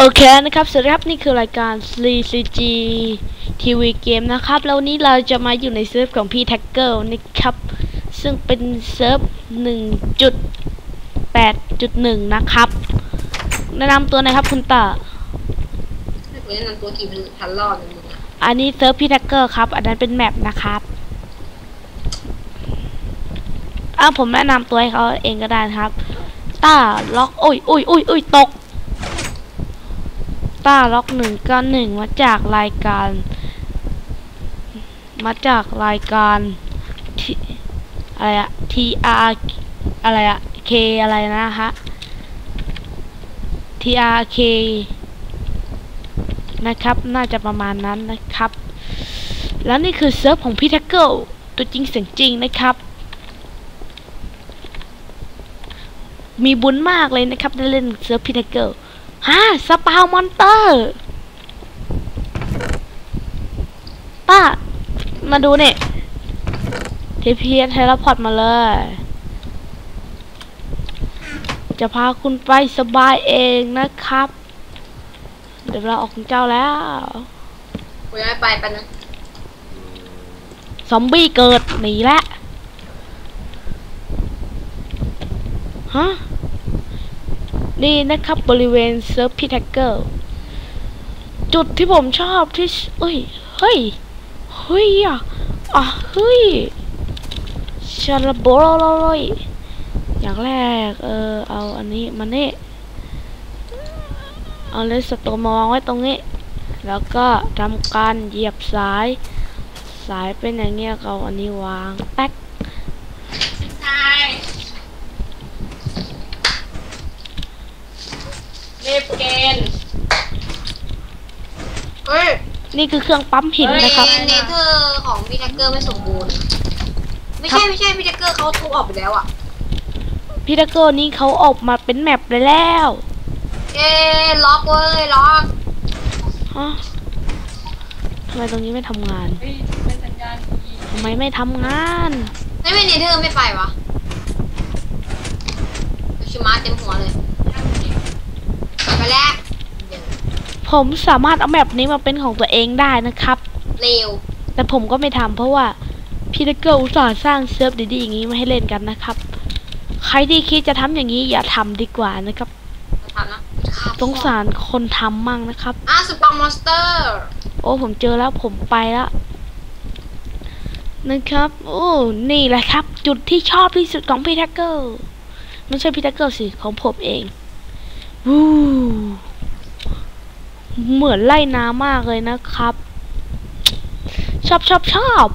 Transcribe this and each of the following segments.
โอเคนะครับ สวัสดีครับ นี่คือรายการ CCG TV Game นะครับ แล้ววันนี้เราจะมาอยู่ในเซิร์ฟของพี่แท็กเกิลนะครับ ซึ่งเป็นเซิร์ฟ 1.8.1 นะครับ แนะนำตัวหนะครับคุณตาให้กูแนะนำตัวกี่พันรอบเลยมึงอะอันนี้เซิร์ฟพี่แท็กเกอร์ครับ อันนั้นเป็นแมปนะครับอะผมแนะนำตัวให้เขาเองก็ได้นะครับ ต้าล็อกอุ้ยอุ้ยอุ้ยอุ้ยตก ต้าล็อกหนึ่งก็หนึ่งมาจากรายการ มาจากรายการที่อะไรอะ TR อะไรอะ K อะไรนะฮะ TRK นะครับ น่าจะประมาณนั้นนะครับ แล้วนี่คือเซิร์ฟของพี่แท็กเกิลตัวจริงเสียงจริงนะครับ มีบุญมากเลยนะครับได้เล่นเซิร์ฟพี่แท็กเกิล ฮ่าสปาวมอนเตอร์ป้า มาดูเนี่ยทีพีเทเลพอร์ตมาเลย จะพาคุณไปสบายเองนะครับ เดี๋ยวเราออกของเจ้าแล้วกูยังไม่ไปไปบนะซอมบี้เกิดหนีแล้วฮะ นี่นะครับบริเวณเซิร์ฟพีแท็กเกอร์จุดที่ผมชอบที่เอ้ย เฮ้ย เฮ้ยอะอะเฮ้ยชาลาโบโลโลยอย่างแรก เออ เอาอันนี้มานี่เอาเลสโตมาวางไว้ตรงนี้ แล้วก็ทำการเหยียบสาย สายเป็นอย่างเงี้ยเอาอันนี้วางแป๊ก ใช่ รีบเกณฑ์เฮ้ย นี่คือเครื่องปั๊มหินนะครับ เนเธอร์ของพี่แท็กเกอร์ไม่สมบูรณ์ ไม่ใช่ไม่ใช่พี่แท็กเกอร์เขาทุบออกไปแล้วอะพี่ตะเกิลนี่เขาออกมาเป็นแมปเลยแล้วเย้ล็อกเว้ยล็อกฮะทำไมตรงนี้ไม่ทำงานทำไมไม่ทำงานไม่เป็นเนเธอร์ไม่ไปวะชิมาเต็มหัวเลยไปแล้วเดี๋ยว ผมสามารถเอาแมปนี้มาเป็นของตัวเองได้นะครับ เร็ว แต่ผมก็ไม่ทำเพราะว่าพี่ตะเกิลอุตส่าห์สร้างเซิร์ฟดีๆอย่างนี้มาให้เล่นกันนะครับ ใครที่คิดจะทำอย่างนี้อย่าทำดีกว่านะครับทำนะสงสารคนทำมั่งนะครับอะสปองมอนสเตอร์ โอ้ผมเจอแล้วผมไปแล้วนะครับ โอ้ นี่แหละครับ จุดที่ชอบที่สุดของพี่แท็กเกิลไม่ใช่พี่แท็กเกิลสิ ของผมเองวู้ เหมือนไล่น้ำมากเลยนะครับ ชอบชอบชอบ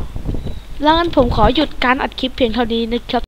แล้วงั้นผมขอหยุดการอัดคลิปเพียงเท่านี้นะครับ